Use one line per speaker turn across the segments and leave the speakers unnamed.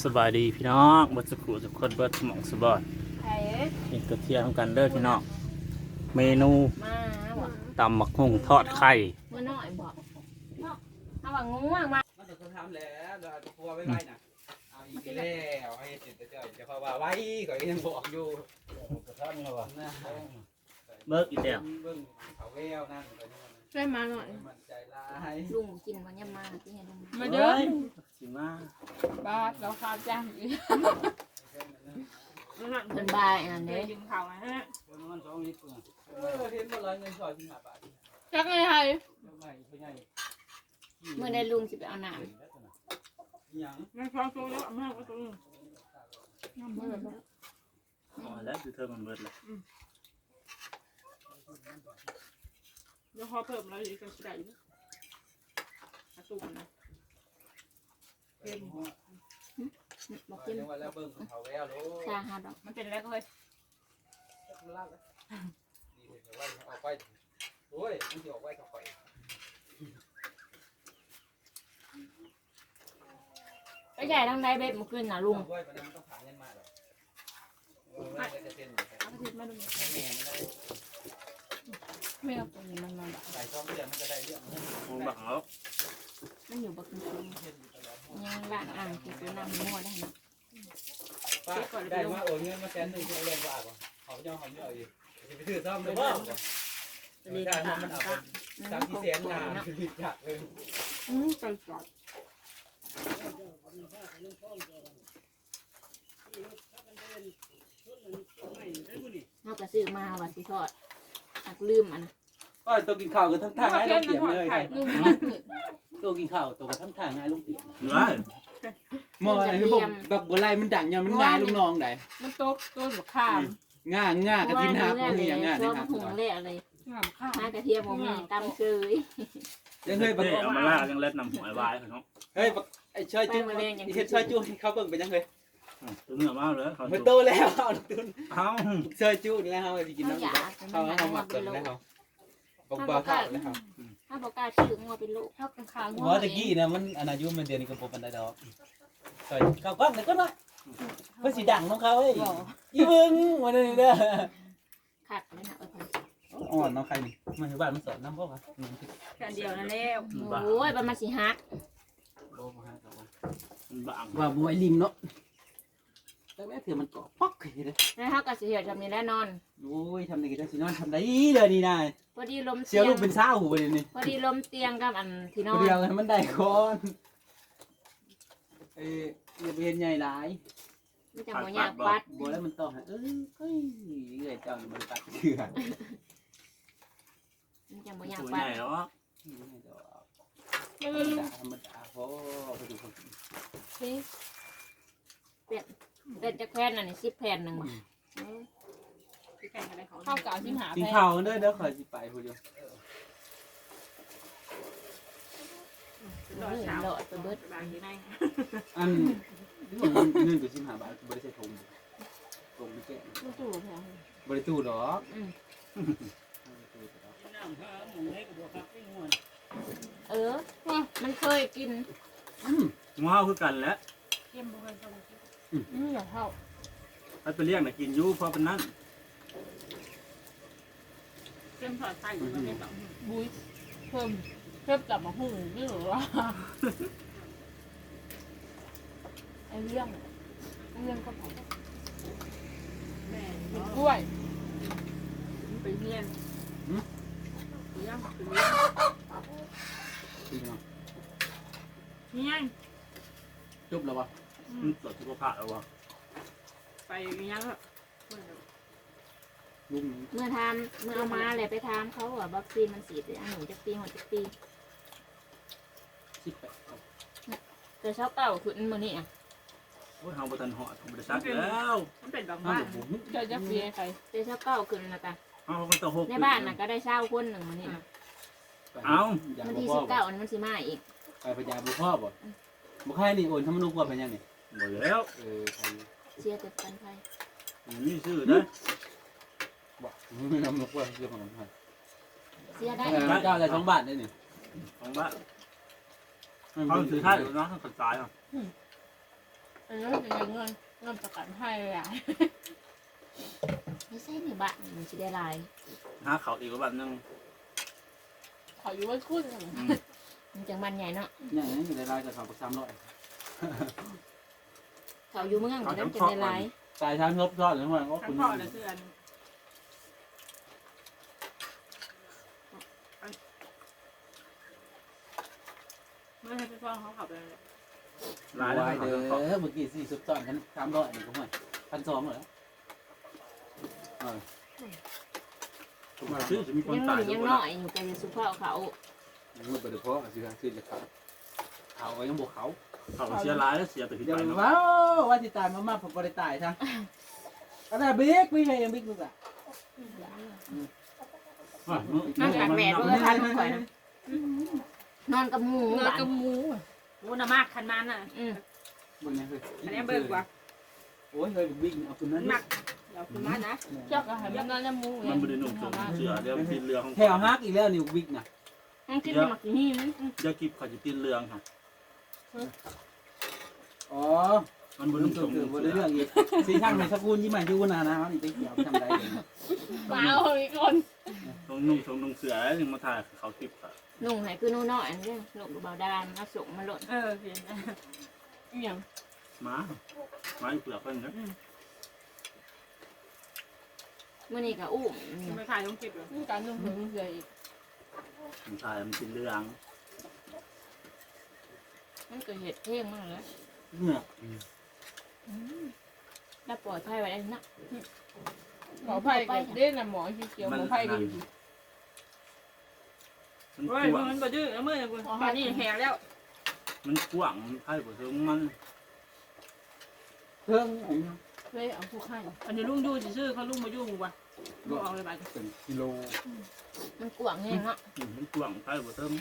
สบายดีพี่น้องบัดสกุทุกคนเบิดสมองสบาย
ไผ่เอ้ย
กินกระเทียมกันเด้อพี่น้อง เมนู
มาบอก
ตำหมักหุ่งทอดไข่
เมื่อน้อยบอกเนาะเอาว่างูอะมา
มันจะทำแล้วเราจะกลัวไว้ไว้น่ะเอาอีกแล้วให้เสร็จเจ้าจะเพราะว่าไว้ก็ยังบอกอยู่
กระทอนเขาว่า
นะ
เบิกอีกแล้ว
เบิ่งเขาแววนั่นก็นี่
ช่วยมาหน่อย
มันใจร้าย
ลุงกินวันยามมาที่เห็นลุง
มาเด้อ
ฮ้ย สิมา
บ้าเราข้าวจ้างอีก
เพิ่นบายอัน
เดี๋
นี้
ยวกินข้าวฮะ
มันสองลิตร
เออเห็นบ่ร้อยเงินซอยที่ห้าบาท
จักไงไทย
ทำไมพ่อใหญ่
เมื่อได้ลุงสิไปเอาน้
ยัง
มันฟังตัวเยอะมากกว่าตัวนึงำ
เมื่อแบบ
อ๋อแล้วคือเธอมันเบิดแล้ว
เดี๋ยวพอเพิ่มแล้วอีกก็ได้อยู่อาตู้กันนะ เพิ่ม
บอกกิน
นว่าแล้วเบิ่งเขาแววโล
ชาฮาดอก
มันเป็นแล้วก็เลย
มันลากดีเลยว่าเอาไปโอ้ยมันจะออกไว้กับไฟ
ไปใหญ่ทั้งใดเบ็ดมาขึ้นน่ะลุง
ไว้ปนั้นต้องผ่าเงินมาหรอกเออมันจะเซ็น
เอาไปทิ้งมาดู
แม่ไม่ได้
ไม่เอาตัวนี้มันมา
ใส่ซองเดือนมันจะได้เรื่องเงิน
บังเอา
มันอยู่บักกินยังล้างอ่างกินตัวน้ำมั่วได้นะ
ป้าได้มาโอนเงินมาแสนหนึ่งจะเรียนว่าก่อนเขาจะเอาเขาเนี่ยเอาดิจะไปซื้อซ่อมเลยว่า
เรียน
ได้
ตาม
มันเอา
ก็
เป็นสามที่แสนงานผิดจักเลย
อืมไปจอด
เขาก็ซื้อมาว่าสิทอดอักลืมอันนะ
ก็ตัวกินข้าวกันทั้งทางให้ลูกเตียมเลย
ลุ ง
ตัวกินข้าวตัวกันทั้งทางให้ลูกเตียม
เหลือ
มออะไรคือบอกแบบบัวไล่มันดังยังมันง่ายลูกน้องได้
มันโต๊ะโต๊ะหัวข้าม
ง่าง่ากระทินหัก
เมื่อ
มัน
เล
ยังง่าย
ช่วง
นะครับ
หุงเละเลย
งามข้าว
หากระเทียมบ่มีตำเชย
ยังเคยบัก
เเอามาล่ายังเล็ดนำหัวไอ้วายเขาเนาะ
เฮ้ยไอ้ช่วยจุ้เฮ็ดช่วยจุ้ให้เขาเบิ่งไปยังเคย
อืมตัวเนื้อมาเลยเขา
มันโตแล้วเอาตุน
เอ้า
ช่วยจุ้แล้วเขาสิกิน
เขา
น้ำ
อยาก
เขาเขาหมักเกินแล้วเขาบอกบ่ข้าวแล้วเขา
ถ้าบอกกล้าชื่องัวเป็นลูก
เท่ากันข้าว
ว่าตะกี้นะมันอนายุมันเดือนนี้ก็บ่ปานใดดอกช่วยเขาก้อนแต่ก็น้อยเพิ่นสิดังของเขาเอ้ยอีเบิ่งวันนี้เด้อ
ขัดเลยนะเออ
อ่อนน้องใครนี่มาอยู่บ้านมันสอนน้ำพ่อครับ
แค่เดียวนั่นแล้ว
โอ้ยประมาณสี่ฮัก
มันบาง
ว่าบัวไอ้ลิมเนาะ แต่แม่เถื่อมันเกาะป๊อกเลย
แล้วเขาก็เสียจำนี้แน่นอน
โอ้ยทำได้กี่จังสินอนทำได้เดี๋ยวนี้นาย
พอดีลม
เสี
เตี
ย
ยง
ลูกเป็นซ่าหูไปเลยนี่
พอดีลมเตียงกับอันที่นอ
คน
น
เดียวให้มันได้ก่อนเอ้ยอย่าไปเห็นใหญ่หลาย
มันจะหัวยากปัด
บัวแล้วมันต่อให้เอ้ยเฮ้ยเอ้ยเจ้านี่มันตัดเถื่อน
มันจะหัวยาก
ตัว
ปั
ให
ด
ญ่เนาะ
ธรรมดาธรรมดาพอไปดูคน
เป็น จะแผ่นอันนี้สิบแผ่นหนึ่งบ่
ข้าวเก่าที่หา
กิน
แพ
ข้าวกันเด้อเดี๋ยวคอยสิไปคนเดียว
รอเช้า
โหลดไปเบิด
บางทีได้
อันนี่มันเงินตัวสิบห้าบาทบริษัททงทงไม่แก่
ตู้ตู้แพง
บริตู้ดอก
เออ มันเคยกิน
ง้าวคือกันแหล้ว
เยี่ยมบุกันตรงนี้ อืมอย่าเข้า
ถ้าไปเลี้ยงน่ะกินอยู่เพราะเป็นนั้น
เยี่ยมถอดไส้อยู่ในสองบุ้ยเพิ่มเพิ่มกลับมาหุ่งนี่หรือว่าไอ้เรื่องเรื่องก็พอแม่กล้วยไปเรียนเลี้ยงไปเลี้ยง
จริงเนาะ
นี่ไง
จบแล้ววะ
มันตรวจสุขภาพแล้ววะ
ไปยังแบบ
ลุง
เมื่อทำเมื่อเอามาเลยไปทำเขาว่าวัคซีนมันสีดอันหนึ่งจะปีหัวจะปี
สิบแปด
แต่เช้าเก่าคือมือนี่อะ
โอ้ยเฮาบ่ทันเหอดผมบ่ได้ซักแล้ว
มันเป็นบาง
ห้า
บ้าน
บุ๋ม
เจะจะเฟียใคร
แต่เช้าเก่าขึ้นนะกะ
เฮาก็ต้องหก
ในบ้านน่ะก็ได้เช่าคนหนึ่งมือนี่นะ
เอา
วันที่สิบเก้าอันมันสิมาอีก
ไปพญาบุพ่อบ่บุใครนี่โอนทำมนุษย์ว่าเป็นยังนี่
บ่แล้ว
เออใคร
เชียร์แต่ปันไทย
มีชื่อเด้อ
บอกไม่ทำนกว่าเรื่องของมัน
เชียร์ได้
เจ้าอะไรสองบาทได้นี่
ของบ้านเขาถือท่าอยู่นะเขากระจายอะ
อันนี้จะเงินเงินประกันให้เลยอะ
ไม่ใช่ในบ้านมันสิได้หลาย
หาเขาอีกว่าบัดนึง
ขออยู่ว่าคุณ
อืม
มันจังบ้านใหญ่เนาะ
อย่างนี้อยู่ในรายกับเขาประจำร้อย
เขาอยู่เมืองมันจังได้หลาย
สายทางทบทอดหรือว่าก็
ทั้
คุ
ง
ณ
พ่อและเพื่อนเมื่อให้พี่พ่อเขาขับไปเลย
หลายแล้ว
วาย
เขา
เด้
เขา
อเมื่อกี้สี่สิบตอนกันสามร้อยนี่ก็ห่วยพันสองเหรอ
ซื้อจะมีคน
ยัง
ตาย
ยังน้อยอยู่กันสุภาพเขา
มืดไปเฉพาะสิฮะคือจะขาด
เขาก็ยังบวกเขา
เขาเสียหลายแล้วเสียแต่ที่
เดี๋ยว
ไปเนาะ
ว้าวว่าที่ตายมามาผมก็ได้ตายซะก็ได้บิ๊กบิ๊กให้ยังบิ๊กลูกอะ
นอนกลางแดดด้วยค่ะทุกคนนะนอนกับหมู
เงิน
บ้าน
กับหมู
กูน่ะมากคันมันอะ
อืม
มึงเนี่ยคือ
อันนี้เบิกว่า
โอ้ยเฮ้ยบิ๊กเอาคุณนั้น
หนักเดี๋ยวคุณมานะ
เจ้าก็ให้มันนอนกับหมู
มันไม่ได้นุ่งสงเสือเดี๋ยวปีนเรือของ
แถวฮักอีกแล้วนี่บิ๊กน่ะ
มันกินหมักนี่มัน
เดี๋ยวกิบเขาจะปีนเรือค่ะ
อ๋อ
มันบ
บุ
น
ญ
นุ่ง
สุ
ส
ด
ง
คือบุญเรื่องอีกสีช่างในสกุลยี่ใหม่ยูนานะนี่ไปเกี่ยวทำได้
มาเอาอีกคน
ต้องนุ่งสงนุ่งเสือแล้วยังมาถ่ายเขาคลิปค่ะ
นุ่งให้คือนุ่งน้อยเด้อลูกดูเบาดานมาส่งมาหล่น
เออเห็น
อีหยัง
ม้าม้าอยู่เปลือกเพิ่นนะ
มื้อนี้ก็อุ้ม
ไม่ถ่ายต้องเก็บเลย
มีการนุ่งถึงเสียอีก
มันถ่ายมันปีนเรือง
มันก็เห็ดเท่งมากเลย
เนี่ย
แล้วปล่อยไผ่ไว้ได้นะ
หมอไผ่ก็เด่นน่ะหมอเขียวๆหมอไผ่ก็ดี
มัน
เฮ้ย
กว้าง
มันบ่ดื้อแล้วเมื่อกูตอนนี้แหกแล้ว
มันกว้างมันไพ่บ่ถึงมัน
เพิ่ง
เลยเอาผู้ไข่
อันนี้ลุงยู่ซื่อเขาลุงมายุ่งว่ะลุงเอาเลยไป
เป็นกิโล
มันกว้างแห้งเนาะ
อืมมันกว้างไพ่บ่ถึง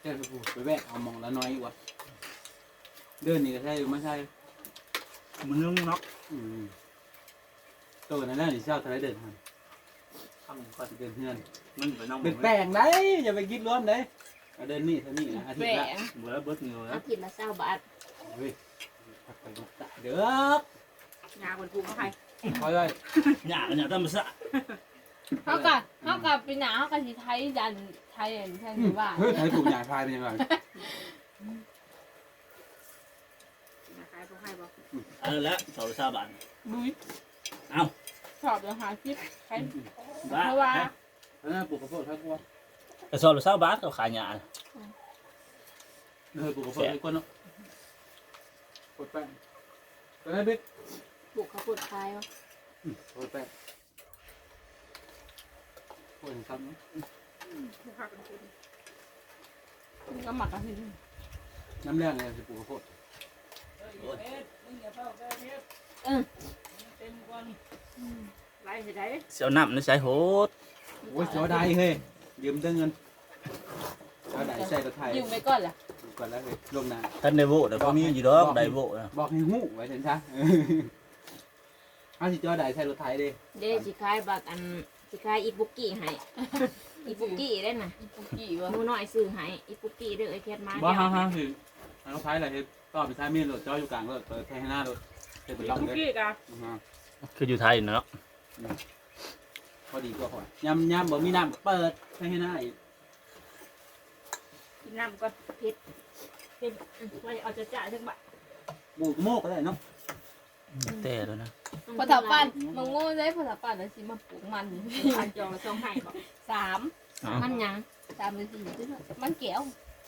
แค่ไปพูดไปแวะเอามองละน้อยกว่า เดินนี่ก็ใช่ไม่ใช่
มันนุ่งเนาะ
อืมตัวนั้นแหละนี่เช่าทะเลเดินทางทำก็จะเดินเฮือน
มันไปนั่ง
เป็นแปลงได้อย่าไปคิดร่วมได้เอาเดินนี่เท่านี้นะอาทิต
แหว
ย์ละ
ง
เบื่อเบิดเหงื่อ
อา
แล้ว
ทิตย์ละเศร้าบาท
เฮ้ยพักไปลูกตาเด้องา
คนปลูกเขาใคร
คอยไว้
หยาหยาตามซะ
เขากับเขากับปีหนาเขากับสิไทยดันไทยอันแทนที่ว่า
เฮ้ยใครปลูกหญ้าพายเป็นยังไง
นาคายเขาใครบอก
เออแล้วเสาซาบาน
บุ้ย
เอ้า
ชอบจะหาคลิปใคร
บ้า
เพราะว่า
อันนั้นปลูกข้าวโพดข้าวกลัว
แต่สอบซาบานก็ขายหยา
เฮ้ยปลูกข้าวโพดไอ้ก้นเนาะโพดแป้งไปไหนบิ๊ก
ปลูกข้าวโพดคายวะ
โพดแป้งโพดครับเนาะ
พวกข้ากันคุณ
ก็หมักกันสิ
น้ำแรงเลยจะปลูกข้าวโพด
ไล่จะได้
เสียวน้ำในใช้โหด
โอ้ยเจ้าได้เฮ้ยยืมเด้เงินเจ้าได้ใส่รถไทย
ยืมไปก่อนล่ะ
ก่อนแล้วเฮ้ยลงนา
ท่านได้โวแต่พวกนี้อยู่ดอกได้โวนะ
บอกให้หู้ไว้เถอะจ้ะเอาสิเจ้าได้ใส่รถไทยเด้
เด้สิคายบักอันสิคายอีปุกกี้ให้อีปุกกี้ได้น่ะ
ปุ๊กกี้วะ
หนูน้อยซื้อให้อีปุกกี้เด้อไอ้แคทมา
บ่
เดียว
ฮ่าฮ่าคือรถไทยอะไรเฮ็ด ต่อไปท้ายมีรถเจ้าอยู่กลางรถเปิดแทงหน้ารถเฮ็ดเป็นล็อก
คุก
เลย
กี้กะ
อือฮะ
คืออยู่ไทยเนาะ
พอดีก็พอยำยำบ่มีน้ำเปิดแทงหน้าอีก
กินน้ำก่อนเผ็ดเผ็ดไว้เอาจะจ่ายทั้งบัตร
บูกโมกก็ได้เนาะ
แต่แล้วนะ
พอถับปั้นมงโง่ได้พอถับปั้นแล้วสิมาปลูกมัน
พันจองซองให้บอก
สาม
มันหยัง
สามหรือสี่มันแก้ว
อ